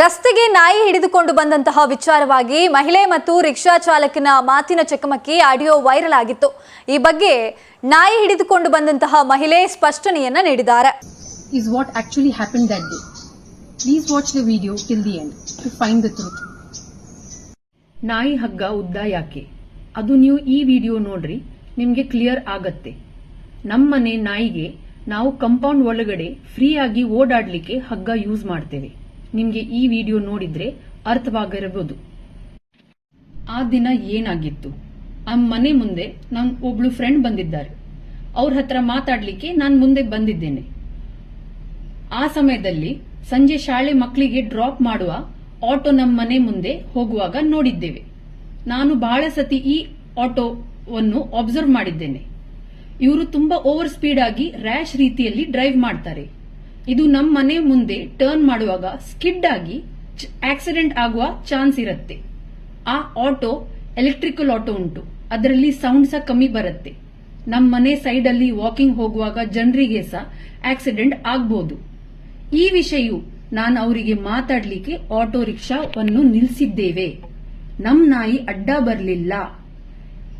ರಸ್ತೆಗೆ ನಾಯಿ ಹಿಡಿದುಕೊಂಡು ಬಂದಂತಹ ವಿಚಾರವಾಗಿ ಮಹಿಳೆ ಮತ್ತು ರಿಕ್ಷಾ ಚಾಲಕನ ಮಾತಿನ ಚಕಮಕಿ ಆಡಿಯೋ ವೈರಲ್ ಆಗಿತ್ತು. ಈ ಬಗ್ಗೆ ನಾಯಿ ಹಿಡಿದುಕೊಂಡು ಬಂದಂತಹ ಮಹಿಳೆ ಸ್ಪಷ್ಟನೆಯನ್ನ ನೀಡಿದ್ದಾರೆ. Is what actually happened that day. Please watch the video till the end to find the truth. ನಾಯಿ ಹಗ್ಗ ಉದ್ದ ಯಾಕೆ? ಅದು ನೀವು ಈ ವಿಡಿಯೋ ನೋಡ್ರಿ ನಿಮ್ಗೆ ಕ್ಲಿಯರ್ ಆಗತ್ತೆ. ನಮ್ಮನೆ ನಾಯಿಗೆ ನಾವು ಕಂಪೌಂಡ್ ಒಳಗಡೆ ಫ್ರೀ ಆಗಿ ಓಡಾಡ್ಲಿಕ್ಕೆ ಹಗ್ಗ ಯೂಸ್ ಮಾಡ್ತೇವೆ. ನಿಮ್ಗೆ ಈ ವಿಡಿಯೋ ನೋಡಿದ್ರೆ ಅರ್ಥವಾಗಿರಬಹುದು. ಆ ದಿನ ಏನಾಗಿತ್ತು? ಆ ಮನೆ ಮುಂದೆ ನನ್ ಒಬ್ಳು ಫ್ರೆಂಡ್ ಬಂದಿದ್ದಾರೆ. ಅವ್ರ ಹತ್ರ ಮಾತಾಡ್ಲಿಕ್ಕೆ ನಾನು ಮುಂದೆ ಬಂದಿದ್ದೇನೆ. ಆ ಸಮಯದಲ್ಲಿ ಸಂಜೆ ಶಾಲೆ ಮಕ್ಕಳಿಗೆ ಡ್ರಾಪ್ ಮಾಡುವ ಆಟೋ ನಮ್ಮ ಮನೆ ಮುಂದೆ ಹೋಗುವಾಗ ನೋಡಿದ್ದೇವೆ. ನಾನು ಬಹಳ ಸತಿ ಈ ಆಟೋವನ್ನು ಅಬ್ಸರ್ವ್ ಮಾಡಿದ್ದೇನೆ. ಇವರು ತುಂಬಾ ಓವರ್ ಸ್ಪೀಡ್ ಆಗಿ ರ್ಯಾಶ್ ರೀತಿಯಲ್ಲಿ ಡ್ರೈವ್ ಮಾಡ್ತಾರೆ. ಇದು ನಮ್ಮ ಮನೆ ಮುಂದೆ ಟರ್ನ್ ಮಾಡುವಾಗ ಸ್ಕಿಡ್ ಆಗಿ ಆಕ್ಸಿಡೆಂಟ್ ಆಗುವ ಚಾನ್ಸ್ ಇರುತ್ತೆ. ಆ ಆಟೋ ಎಲೆಕ್ಟ್ರಿಕಲ್ ಆಟೋ ಉಂಟು. ಅದರಲ್ಲಿ ಸೌಂಡ್ ಸಹ ಕಮ್ಮಿ ಬರುತ್ತೆ. ನಮ್ಮ ಮನೆ ಸೈಡ್ ಅಲ್ಲಿ ವಾಕಿಂಗ್ ಹೋಗುವಾಗ ಜನರಿಗೆ ಸಹ ಆಕ್ಸಿಡೆಂಟ್ ಆಗ್ಬೋದು. ಈ ವಿಷಯ ನಾನು ಅವರಿಗೆ ಮಾತಾಡಲಿಕ್ಕೆ ಆಟೋ ರಿಕ್ಷಾವನ್ನು ನಿಲ್ಲಿಸಿದ್ದೇವೆ ನಮ್ಮ ನಾಯಿ ಅಡ್ಡ ಬರಲಿಲ್ಲ.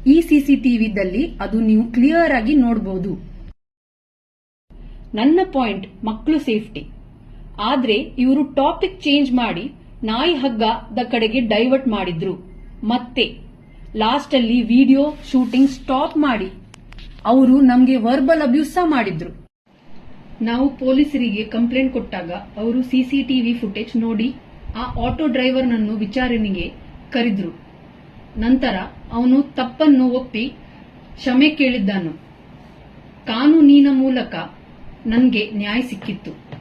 ಈ ಸಿಸಿಟಿವಿದಲ್ಲಿ ಅದು ನೀವು ಕ್ಲಿಯರ್ ಆಗಿ ನೋಡಬಹುದು ನನ್ನ ಪಾಯಿಂಟ್, ಮಕ್ಕಳು ಸೇಫ್ಟಿ. ಆದ್ರೆ ಇವರು ಟಾಪಿಕ್ ಚೇಂಜ್ ಮಾಡಿ ನಾಯಿ ಹಗ್ಗದ ಕಡೆಗೆ ಡೈವರ್ಟ್ ಮಾಡಿದ್ರು. ಮತ್ತೆ ಲಾಸ್ಟ್ ಅಲ್ಲಿ ವಿಡಿಯೋ ಶೂಟಿಂಗ್ ಸ್ಟಾಪ್ ಮಾಡಿ. ಅವರು ನಮಗೆ ವರ್ಬಲ್ ಅಬ್ಯೂಸ್ ಸಹ ಮಾಡಿದ್ರು. ನಾವು ಪೊಲೀಸರಿಗೆ ಕಂಪ್ಲೇಂಟ್ ಕೊಟ್ಟಾಗ ಅವರು ಸಿಸಿಟಿವಿ ಫುಟೇಜ್ ನೋಡಿ ಆ ಆಟೋ ಡ್ರೈವರ್ನನ್ನು ವಿಚಾರಣೆಗೆ ಕರೆದ್ರು. ನಂತರ ಅವನು ತಪ್ಪನ್ನು ಒಪ್ಪಿ ಕ್ಷಮೆ ಕೇಳಿದ್ದಾನು. ಕಾನೂನಿನ ಮೂಲಕ ನನಗೆ ನ್ಯಾಯ ಸಿಕ್ಕಿತ್ತು.